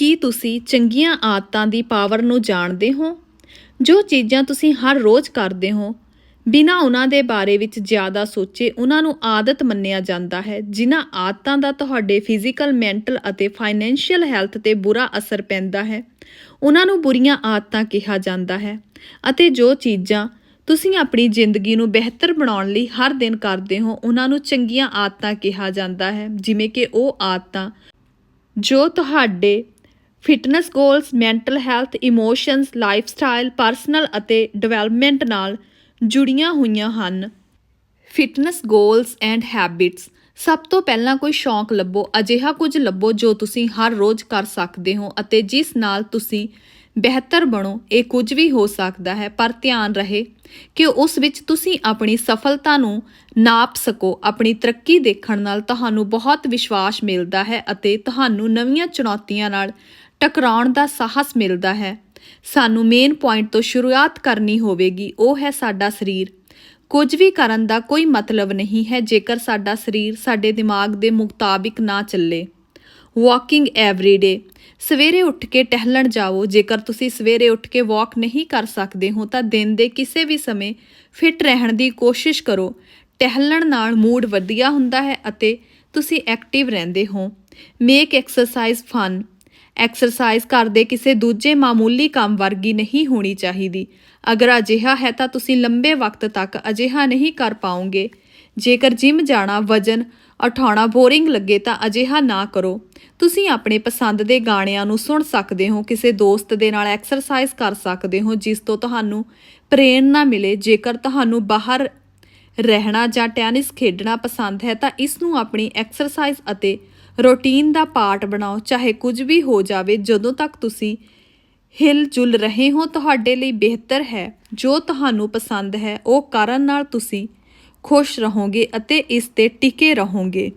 ਕੀ ਤੁਸੀਂ ਚੰਗੀਆਂ ਆਦਤਾਂ ਦੀ ਪਾਵਰ ਨੂੰ ਜਾਣਦੇ ਹੋ? ਜੋ ਚੀਜ਼ਾਂ ਤੁਸੀਂ ਹਰ ਰੋਜ਼ ਕਰਦੇ ਹੋ, ਬਿਨਾਂ ਉਹਨਾਂ ਦੇ ਬਾਰੇ ਵਿੱਚ ਜ਼ਿਆਦਾ ਸੋਚੇ ਉਹਨਾਂ ਨੂੰ ਆਦਤ ਮੰਨਿਆ ਜਾਂਦਾ ਹੈ, ਜਿਨ੍ਹਾਂ ਆਦਤਾਂ ਦਾ ਤੁਹਾਡੇ ਫਿਜ਼ੀਕਲ, ਮੈਂਟਲ ਅਤੇ ਫਾਈਨੈਂਸ਼ੀਅਲ ਹੈਲਥ ਤੇ ਬੁਰਾ ਅਸਰ ਪੈਂਦਾ ਹੈ, ਉਹਨਾਂ ਨੂੰ ਬੁਰੀਆਂ ਆਦਤਾਂ ਕਿਹਾ ਜਾਂਦਾ ਹੈ ਅਤੇ ਜੋ ਚੀਜ਼ਾਂ ਤੁਸੀਂ ਆਪਣੀ ਜ਼ਿੰਦਗੀ ਨੂੰ ਬਿਹਤਰ ਬਣਾਉਣ ਲਈ ਹਰ ਦਿਨ ਕਰਦੇ ਹੋ, ਉਹਨਾਂ ਨੂੰ ਚੰਗੀਆਂ ਆਦਤਾਂ ਕਿਹਾ ਜਾਂਦਾ ਹੈ, ਜਿਵੇਂ ਕਿ ਉਹ ਆਦਤਾਂ ਜੋ ਤੁਹਾਡੇ fitness goals, mental health, emotions, lifestyle, personal ਅਤੇ ਡਿਵੈਲਪਮੈਂਟ ਨਾਲ ਜੁੜੀਆਂ ਹੋਈਆਂ ਹਨ। Fitness goals and habits. ਸਭ ਤੋਂ ਪਹਿਲਾਂ ਕੋਈ ਸ਼ੌਂਕ ਲੱਭੋ, ਅਜਿਹਾ ਕੁਝ ਲੱਭੋ ਜੋ ਤੁਸੀਂ ਹਰ ਰੋਜ਼ ਕਰ ਸਕਦੇ ਹੋ ਅਤੇ ਜਿਸ ਨਾਲ ਤੁਸੀਂ ਬਿਹਤਰ ਬਣੋ। ਇਹ ਕੁਝ ਵੀ ਹੋ ਸਕਦਾ ਹੈ, ਪਰ ਧਿਆਨ ਰਹੇ ਕਿ ਉਸ ਵਿੱਚ ਤੁਸੀਂ ਆਪਣੀ ਸਫਲਤਾ ਨੂੰ ਨਾਪ ਸਕੋ। ਆਪਣੀ ਤਰੱਕੀ ਦੇਖਣ ਨਾਲ ਤੁਹਾਨੂੰ ਬਹੁਤ ਵਿਸ਼ਵਾਸ ਮਿਲਦਾ ਹੈ ਅਤੇ ਤੁਹਾਨੂੰ ਨਵੀਆਂ ਚੁਣੌਤੀਆਂ ਨਾਲ ਟਕਰਾਉਣ ਦਾ ਸਾਹਸ ਮਿਲਦਾ ਹੈ। ਸਾਨੂੰ ਮੇਨ ਪੁਆਇੰਟ ਤੋਂ ਸ਼ੁਰੂਆਤ ਕਰਨੀ ਹੋਵੇਗੀ, ਉਹ ਹੈ ਸਾਡਾ ਸਰੀਰ। ਕੁਝ ਵੀ ਕਰਨ ਦਾ ਕੋਈ ਮਤਲਬ ਨਹੀਂ ਹੈ ਜੇਕਰ ਸਾਡਾ ਸਰੀਰ ਸਾਡੇ ਦਿਮਾਗ ਦੇ ਮੁਤਾਬਿਕ ਨਾ ਚੱਲੇ। ਵਾਕਿੰਗ ਐਵਰੀਡੇ ਸਵੇਰੇ ਉੱਠ ਕੇ ਟਹਿਲਣ ਜਾਓ, ਜੇਕਰ ਤੁਸੀਂ ਸਵੇਰੇ ਉੱਠ ਕੇ ਵਾਕ ਨਹੀਂ ਕਰ ਸਕਦੇ ਹੋ, ਤਾਂ ਦਿਨ ਦੇ ਕਿਸੇ ਵੀ ਸਮੇਂ ਫਿਟ ਰਹਿਣ ਦੀ ਕੋਸ਼ਿਸ਼ ਕਰੋ। ਟਹਿਲਣ ਨਾਲ ਮੂਡ ਵਧੀਆ ਹੁੰਦਾ ਹੈ ਅਤੇ ਤੁਸੀਂ ਐਕਟਿਵ ਰਹਿੰਦੇ ਹੋ। ਮੇਕ ਐਕਸਰਸਾਈਜ਼ ਫਨ ਐਕਸਰਸਾਈਜ਼ ਕਰਦੇ ਕਿਸੇ ਦੂਜੇ ਮਾਮੂਲੀ ਕੰਮ ਵਰਗੀ ਨਹੀਂ ਹੋਣੀ ਚਾਹੀਦੀ। ਅਗਰ ਅਜਿਹਾ ਹੈ ਤਾਂ ਤੁਸੀਂ ਲੰਬੇ ਵਕਤ ਤੱਕ ਅਜਿਹਾ ਨਹੀਂ ਕਰ ਪਾਓਗੇ। ਜੇਕਰ ਜਿਮ ਜਾਣਾ, ਵਜਨ ਉਠਾਉਣਾ ਬੋਰਿੰਗ ਲੱਗੇ ਤਾਂ ਅਜਿਹਾ ਨਾ ਕਰੋ। ਤੁਸੀਂ ਆਪਣੇ ਪਸੰਦ ਦੇ ਗਾਣਿਆਂ ਨੂੰ ਸੁਣ ਸਕਦੇ ਹੋ, ਕਿਸੇ ਦੋਸਤ ਦੇ ਨਾਲ ਐਕਸਰਸਾਈਜ਼ ਕਰ ਸਕਦੇ ਹੋ, ਜਿਸ ਤੋਂ ਤੁਹਾਨੂੰ ਪ੍ਰੇਰਣਾ ਮਿਲੇ। ਜੇਕਰ ਤੁਹਾਨੂੰ ਬਾਹਰ ਰਹਿਣਾ ਜਾਂ ਟੈਨਿਸ ਖੇਡਣਾ ਪਸੰਦ ਹੈ ਤਾਂ ਇਸ ਨੂੰ ਆਪਣੀ ਐਕਸਰਸਾਈਜ਼ ਅਤੇ ਰੁਟੀਨ ਦਾ ਪਾਰਟ ਬਣਾਓ, ਚਾਹੇ ਕੁਝ ਵੀ ਹੋ ਜਾਵੇ, ਜਦੋਂ ਤੱਕ ਤੁਸੀਂ ਹਿਲ ਜੁਲ ਰਹੇ ਹੋ, ਤੁਹਾਡੇ ਲਈ ਬਿਹਤਰ ਹੈ। ਜੋ ਤੁਹਾਨੂੰ ਪਸੰਦ ਹੈ, ਉਹ ਕਰਨ ਨਾਲ ਤੁਸੀਂ ਖੁਸ਼ ਰਹੋਗੇ ਅਤੇ ਇਸ ਤੇ ਟਿਕੇ ਰਹੋਗੇ।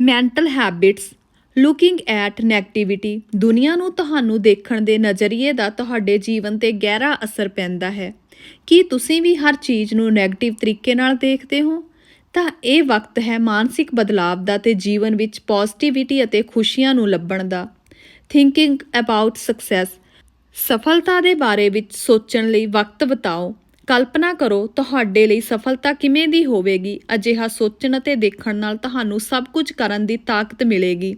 Mental habits looking at negativity ਦੁਨੀਆ ਨੂੰ ਤੁਹਾਨੂੰ ਦੇਖਣ ਦੇ ਨਜ਼ਰੀਏ ਦਾ ਤੁਹਾਡੇ ਜੀਵਨ ਤੇ ਗਹਿਰਾ ਅਸਰ ਪੈਂਦਾ ਹੈ। ਕੀ ਤੁਸੀਂ ਵੀ ਹਰ ਚੀਜ਼ ਨੂੰ 네ਗੇਟਿਵ ਤਰੀਕੇ ਨਾਲ ਦੇਖਦੇ ਹੋ? ਤਾਂ ਇਹ ਵਕਤ ਹੈ ਮਾਨਸਿਕ ਬਦਲਾਵ ਦਾ ਤੇ ਜੀਵਨ ਵਿੱਚ ਪੋਜ਼ਿਟਿਵਿਟੀ ਅਤੇ ਖੁਸ਼ੀਆਂ ਨੂੰ ਲੱਭਣ ਦਾ। ਥਿੰਕਿੰਗ ਅਬਾਊਟ ਸਕਸੈਸ ਸਫਲਤਾ ਦੇ ਬਾਰੇ ਵਿੱਚ ਸੋਚਣ ਲਈ ਵਕਤ ਬਿਤਾਓ। ਕਲਪਨਾ ਕਰੋ, ਤੁਹਾਡੇ ਲਈ ਸਫਲਤਾ ਕਿਵੇਂ ਦੀ ਹੋਵੇਗੀ? ਅਜਿਹਾ ਸੋਚਣ ਅਤੇ ਦੇਖਣ ਨਾਲ ਤੁਹਾਨੂੰ ਸਭ ਕੁਝ ਕਰਨ ਦੀ ਤਾਕਤ ਮਿਲੇਗੀ।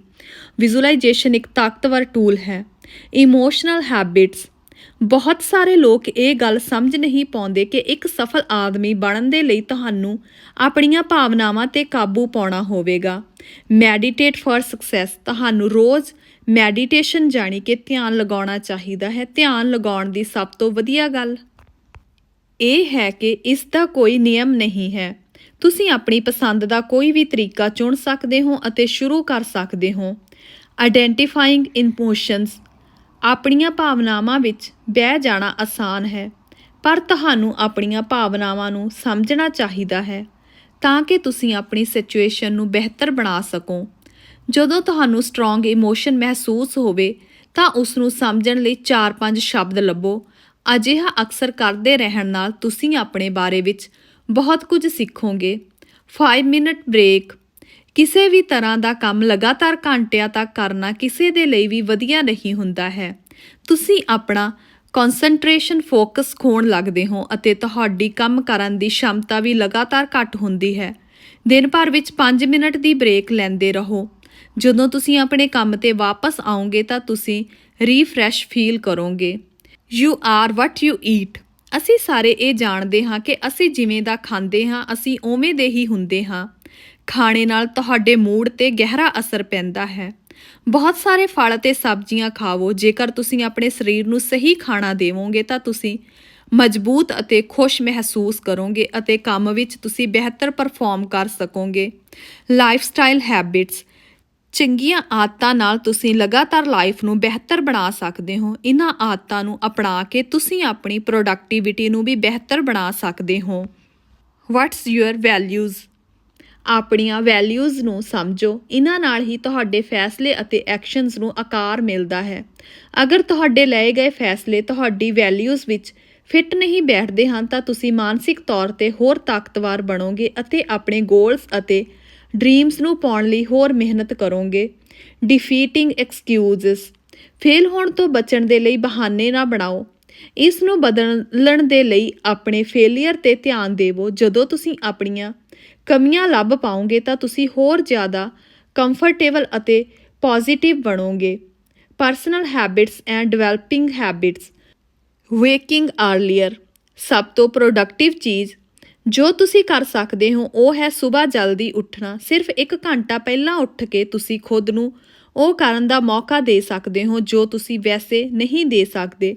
ਵਿਜ਼ੂਅਲਾਈਜੇਸ਼ਨ ਇੱਕ ਤਾਕਤਵਰ ਟੂਲ ਹੈ। ਇਮੋਸ਼ਨਲ ਹੈਬਿਟਸ ਬਹੁਤ ਸਾਰੇ ਲੋਕ ਇਹ ਗੱਲ ਸਮਝ ਨਹੀਂ ਪਾਉਂਦੇ ਕਿ ਇੱਕ ਸਫਲ ਆਦਮੀ ਬਣਨ ਦੇ ਲਈ ਤੁਹਾਨੂੰ ਆਪਣੀਆਂ ਭਾਵਨਾਵਾਂ ਤੇ ਕਾਬੂ ਪਾਉਣਾ ਹੋਵੇਗਾ। ਮੈਡੀਟੇਟ ਫॉर ਸਕਸੈਸ ਤੁਹਾਨੂੰ ਰੋਜ਼ ਮੈਡੀਟੇਸ਼ਨ ਜਾਣੀ ਕਿ ਧਿਆਨ ਲਗਾਉਣਾ ਚਾਹੀਦਾ ਹੈ। ਧਿਆਨ ਲਗਾਉਣ ਦੀ ਸਭ ਤੋਂ ਵਧੀਆ ਗੱਲ ਇਹ ਹੈ ਕਿ ਇਸ ਦਾ ਕੋਈ ਨਿਯਮ ਨਹੀਂ ਹੈ। ਤੁਸੀਂ ਆਪਣੀ ਪਸੰਦ ਦਾ ਕੋਈ ਵੀ ਤਰੀਕਾ ਚੁਣ ਸਕਦੇ ਹੋ ਅਤੇ ਸ਼ੁਰੂ ਕਰ ਸਕਦੇ ਹੋ। ਆਇਡੈਂਟੀਫਾਈਂਗ ਇਮੋਸ਼ਨਸ ਆਪਣੀਆਂ ਭਾਵਨਾਵਾਂ ਵਿੱਚ ਬਹਿ ਜਾਣਾ ਆਸਾਨ ਹੈ, ਪਰ ਤੁਹਾਨੂੰ ਆਪਣੀਆਂ ਭਾਵਨਾਵਾਂ ਨੂੰ ਸਮਝਣਾ ਚਾਹੀਦਾ ਹੈ ਤਾਂ ਕਿ ਤੁਸੀਂ ਆਪਣੀ ਸਿਚੁਏਸ਼ਨ ਨੂੰ ਬਿਹਤਰ ਬਣਾ ਸਕੋ। ਜਦੋਂ ਤੁਹਾਨੂੰ ਸਟਰੋਂਗ ਇਮੋਸ਼ਨ ਮਹਿਸੂਸ ਹੋਵੇ, ਤਾਂ ਉਸ ਨੂੰ ਸਮਝਣ ਲਈ 4-5 ਸ਼ਬਦ ਲੱਭੋ। ਅਜਿਹਾ ਅਕਸਰ ਕਰਦੇ ਰਹਿਣ ਨਾਲ ਤੁਸੀਂ ਆਪਣੇ ਬਾਰੇ ਵਿੱਚ ਬਹੁਤ ਕੁਝ ਸਿੱਖੋਗੇ। 5 ਮਿੰਟ ਬ੍ਰੇਕ ਕਿਸੇ ਵੀ ਤਰ੍ਹਾਂ ਦਾ ਕੰਮ ਲਗਾਤਾਰ ਘੰਟਿਆਂ ਤੱਕ ਕਰਨਾ ਕਿਸੇ ਦੇ ਲਈ ਵੀ ਵਧੀਆ ਨਹੀਂ ਹੁੰਦਾ ਹੈ। ਤੁਸੀਂ ਆਪਣਾ ਕਨਸੈਂਟਰੇਸ਼ਨ ਫੋਕਸ ਖੋਣ ਲੱਗਦੇ ਹੋ ਅਤੇ ਤੁਹਾਡੀ ਕੰਮ ਕਰਨ ਦੀ ਸ਼ਮਤਾ ਵੀ ਲਗਾਤਾਰ ਘੱਟ ਹੁੰਦੀ ਹੈ। ਦਿਨ ਭਰ ਵਿੱਚ 5 ਮਿੰਟ ਦੀ ਬ੍ਰੇਕ ਲੈਂਦੇ ਰਹੋ। ਜਦੋਂ ਤੁਸੀਂ ਆਪਣੇ ਕੰਮ ਤੇ ਵਾਪਸ ਆਓਗੇ ਤਾਂ ਤੁਸੀਂ ਰੀਫਰੈਸ਼ ਫੀਲ ਕਰੋਗੇ। You are what you eat ਅਸੀਂ ਸਾਰੇ ਇਹ ਜਾਣਦੇ ਹਾਂ ਕਿ ਅਸੀਂ ਜਿਵੇਂ ਦਾ ਖਾਂਦੇ ਹਾਂ, ਅਸੀਂ ਉਵੇਂ ਦੇ ਹੀ ਹੁੰਦੇ ਹਾਂ। ਖਾਣੇ ਨਾਲ ਤੁਹਾਡੇ ਮੂਡ ਤੇ ਗਹਿਰਾ ਅਸਰ ਪੈਂਦਾ ਹੈ। ਬਹੁਤ ਸਾਰੇ ਫਲ ਤੇ ਸਬਜ਼ੀਆਂ ਖਾਵੋ, ਜੇਕਰ ਤੁਸੀਂ ਆਪਣੇ ਸਰੀਰ ਨੂੰ ਸਹੀ ਖਾਣਾ ਦੇਵੋਗੇ ਤਾਂ ਤੁਸੀਂ ਮਜ਼ਬੂਤ ਅਤੇ ਖੁਸ਼ ਮਹਿਸੂਸ ਕਰੋਗੇ ਅਤੇ ਕੰਮ ਵਿੱਚ ਤੁਸੀਂ ਬਿਹਤਰ ਪਰਫਾਰਮ ਕਰ ਸਕੋਗੇ। ਲਾਈਫ ਸਟਾਈਲ ਹੈਬਿਟਸ ਚੰਗੀਆਂ ਆਦਤਾਂ ਨਾਲ ਤੁਸੀਂ ਲਗਾਤਾਰ ਲਾਈਫ ਨੂੰ ਬਿਹਤਰ ਬਣਾ ਸਕਦੇ ਹੋ। ਇਹਨਾਂ ਆਦਤਾਂ ਨੂੰ ਅਪਣਾ ਕੇ ਤੁਸੀਂ ਆਪਣੀ ਪ੍ਰੋਡਕਟਿਵਿਟੀ ਨੂੰ ਵੀ ਬਿਹਤਰ ਬਣਾ ਸਕਦੇ ਹੋ। ਵਾਟਸ ਯੂਅਰ ਵੈਲਿਊਜ਼ ਆਪਣੀਆਂ ਵੈਲਿਊਜ਼ ਨੂੰ ਸਮਝੋ। ਇਹਨਾਂ ਨਾਲ ਹੀ ਤੁਹਾਡੇ ਫੈਸਲੇ ਅਤੇ ਐਕਸ਼ਨਸ ਨੂੰ ਆਕਾਰ ਮਿਲਦਾ ਹੈ। ਅਗਰ ਤੁਹਾਡੇ ਲਏ ਗਏ ਫੈਸਲੇ ਤੁਹਾਡੀ ਵੈਲਿਊਜ਼ ਵਿੱਚ ਫਿੱਟ ਨਹੀਂ ਬੈਠਦੇ ਹਨ ਤਾਂ ਤੁਸੀਂ ਮਾਨਸਿਕ ਤੌਰ ਤੇ ਹੋਰ ਤਾਕਤਵਰ ਬਣੋਗੇ ਅਤੇ ਆਪਣੇ ਗੋਲਸ ਅਤੇ ਡ੍ਰੀਮਸ ਨੂੰ ਪਾਉਣ ਲਈ ਹੋਰ ਮਿਹਨਤ ਕਰੋਗੇ। ਡਿਫੀਟਿੰਗ ਐਕਸਕਿਊਜ਼ਸ ਫੇਲ ਹੋਣ ਤੋਂ ਬਚਣ ਦੇ ਲਈ ਬਹਾਨੇ ਨਾ ਬਣਾਓ। ਇਸ ਨੂੰ ਬਦਲਣ ਦੇ ਲਈ ਆਪਣੇ ਫੇਲਿਅਰ ਤੇ ਧਿਆਨ ਦੇਵੋ। ਜਦੋਂ ਤੁਸੀਂ ਆਪਣੀਆਂ ਕਮੀਆਂ ਲੱਭ ਪਾਓਗੇ ਤਾਂ ਤੁਸੀਂ ਹੋਰ ਜ਼ਿਆਦਾ ਕੰਫਰਟੇਬਲ ਅਤੇ positive ਬਣੋਗੇ। Personal habits and developing habits waking earlier ਸਭ ਤੋਂ ਪ੍ਰੋਡਕਟਿਵ ਚੀਜ਼ ਜੋ ਤੁਸੀਂ ਕਰ ਸਕਦੇ ਹੋ, ਉਹ ਹੈ ਸਵੇਰ ਜਲਦੀ ਉੱਠਣਾ। ਸਿਰਫ 1 ਘੰਟਾ ਪਹਿਲਾਂ ਉੱਠ ਕੇ ਤੁਸੀਂ ਖੁਦ ਨੂੰ ਉਹ ਕਰਨ ਦਾ ਮੌਕਾ ਦੇ ਸਕਦੇ ਹੋ ਜੋ ਤੁਸੀਂ ਵੈਸੇ ਨਹੀਂ ਦੇ ਸਕਦੇ।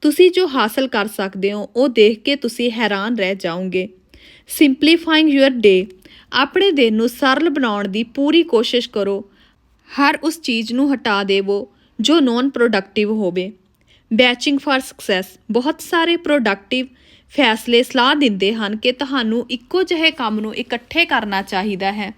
ਤੁਸੀਂ ਜੋ ਹਾਸਲ ਕਰ ਸਕਦੇ ਹੋ, ਉਹ ਦੇਖ ਕੇ ਤੁਸੀਂ ਹੈਰਾਨ ਰਹਿ ਜਾਓਗੇ। ਸਿੰਪਲੀਫਾਈਂਗ ਯੂਅਰ ਡੇ ਆਪਣੇ ਦਿਨ ਨੂੰ ਸਰਲ ਬਣਾਉਣ ਦੀ ਪੂਰੀ ਕੋਸ਼ਿਸ਼ ਕਰੋ। ਹਰ ਉਸ ਚੀਜ਼ ਨੂੰ ਹਟਾ ਦੇਵੋ ਜੋ ਨੋਨ ਪ੍ਰੋਡਕਟਿਵ ਹੋਵੇ। ਬੈਚਿੰਗ ਫਾਰ ਸਕਸੈਸ ਬਹੁਤ ਸਾਰੇ ਪ੍ਰੋਡਕਟਿਵ ਫੈਸਲੇ ਸਲਾਹ ਦਿੰਦੇ ਹਨ ਕਿ ਤੁਹਾਨੂੰ ਇੱਕੋ ਜਿਹੇ ਕੰਮ ਨੂੰ ਇਕੱਠੇ ਕਰਨਾ ਚਾਹੀਦਾ ਹੈ।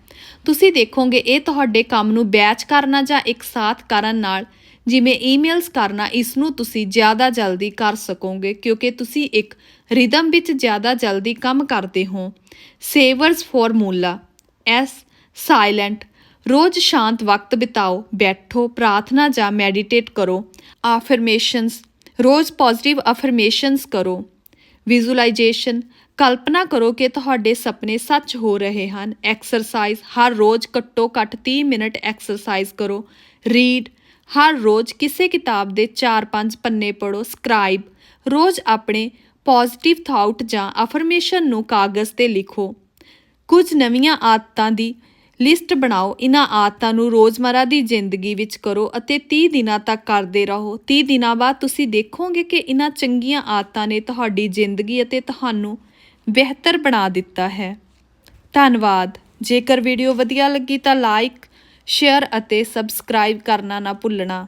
ਤੁਸੀਂ ਦੇਖੋਗੇ, ਇਹ ਤੁਹਾਡੇ ਕੰਮ ਨੂੰ ਬੈਚ ਕਰਨਾ ਜਾਂ ਇੱਕ ਸਾਥ ਕਰਨ ਨਾਲ ਜਿਵੇਂ ਈਮੇਲਸ ਕਰਨਾ, ਇਸ ਨੂੰ ਤੁਸੀਂ ਜ਼ਿਆਦਾ ਜਲਦੀ ਕਰ ਸਕੋਗੇ, ਕਿਉਂਕਿ ਤੁਸੀਂ ਇੱਕ ਰਿਦਮ ਵਿੱਚ ਜ਼ਿਆਦਾ ਜਲਦੀ ਕੰਮ ਕਰਦੇ ਹੋ। ਸੇਵਰਸ ਫਾਰਮੂਲਾ, ਐਸ, ਸਾਇਲੈਂਟ, ਰੋਜ਼ ਸ਼ਾਂਤ ਵਕਤ ਬਿਤਾਓ, ਬੈਠੋ, ਪ੍ਰਾਰਥਨਾ ਜਾਂ ਮੈਡੀਟੇਟ ਕਰੋ ਆਫਰਮੇਸ਼ਨਸ ਰੋਜ਼ ਪੋਜ਼ਿਟਿਵ ਅਫਰਮੇਸ਼ਨਸ ਕਰੋ। ਵਿਜ਼ੂਅਲਾਈਜੇਸ਼ਨ ਕਲਪਨਾ ਕਰੋ ਕਿ ਤੁਹਾਡੇ ਸੁਪਨੇ ਸੱਚ ਹੋ ਰਹੇ ਹਨ। ਐਕਸਰਸਾਈਜ਼ ਹਰ ਰੋਜ਼ ਘੱਟੋ ਘੱਟ 30 ਮਿੰਟ ਐਕਸਰਸਾਈਜ਼ ਕਰੋ। ਰੀਡ ਹਰ ਰੋਜ਼ ਕਿਸੇ ਕਿਤਾਬ ਦੇ 4-5 ਪੰਨੇ ਪੜੋ ਸਕ੍ਰਾਈਬ। ਰੋਜ਼ ਆਪਣੇ ਪੋਜ਼ਿਟਿਵ ਥਾਟ ਜਾਂ ਅਫਰਮੇਸ਼ਨ ਨੂੰ ਕਾਗਜ਼ ਤੇ ਲਿਖੋ। ਕੁਝ ਨਵੀਆਂ ਆਦਤਾਂ ਦੀ ਲਿਸਟ ਬਣਾਓ। ਇਹਨਾਂ ਆਦਤਾਂ ਨੂੰ ਰੋਜ਼ਮਰਾ ਦੀ ਜ਼ਿੰਦਗੀ ਵਿੱਚ ਕਰੋ ਅਤੇ 30 ਦਿਨਾਂ ਤੱਕ ਕਰਦੇ ਰਹੋ। 30 ਦਿਨਾਂ ਬਾਅਦ ਤੁਸੀਂ ਦੇਖੋਗੇ ਕਿ ਇਹਨਾਂ ਚੰਗੀਆਂ ਆਦਤਾਂ ਨੇ ਤੁਹਾਡੀ ਜ਼ਿੰਦਗੀ ਅਤੇ ਤੁਹਾਨੂੰ ਬਿਹਤਰ ਬਣਾ ਦਿੱਤਾ ਹੈ। ਧੰਨਵਾਦ। ਜੇਕਰ ਵੀਡੀਓ ਵਧੀਆ ਲੱਗੀ ਤਾਂ ਲਾਈਕ ਸ਼ੇਅਰ ਅਤੇ ਸਬਸਕ੍ਰਾਈਬ ਕਰਨਾ ਨਾ ਭੁੱਲਣਾ।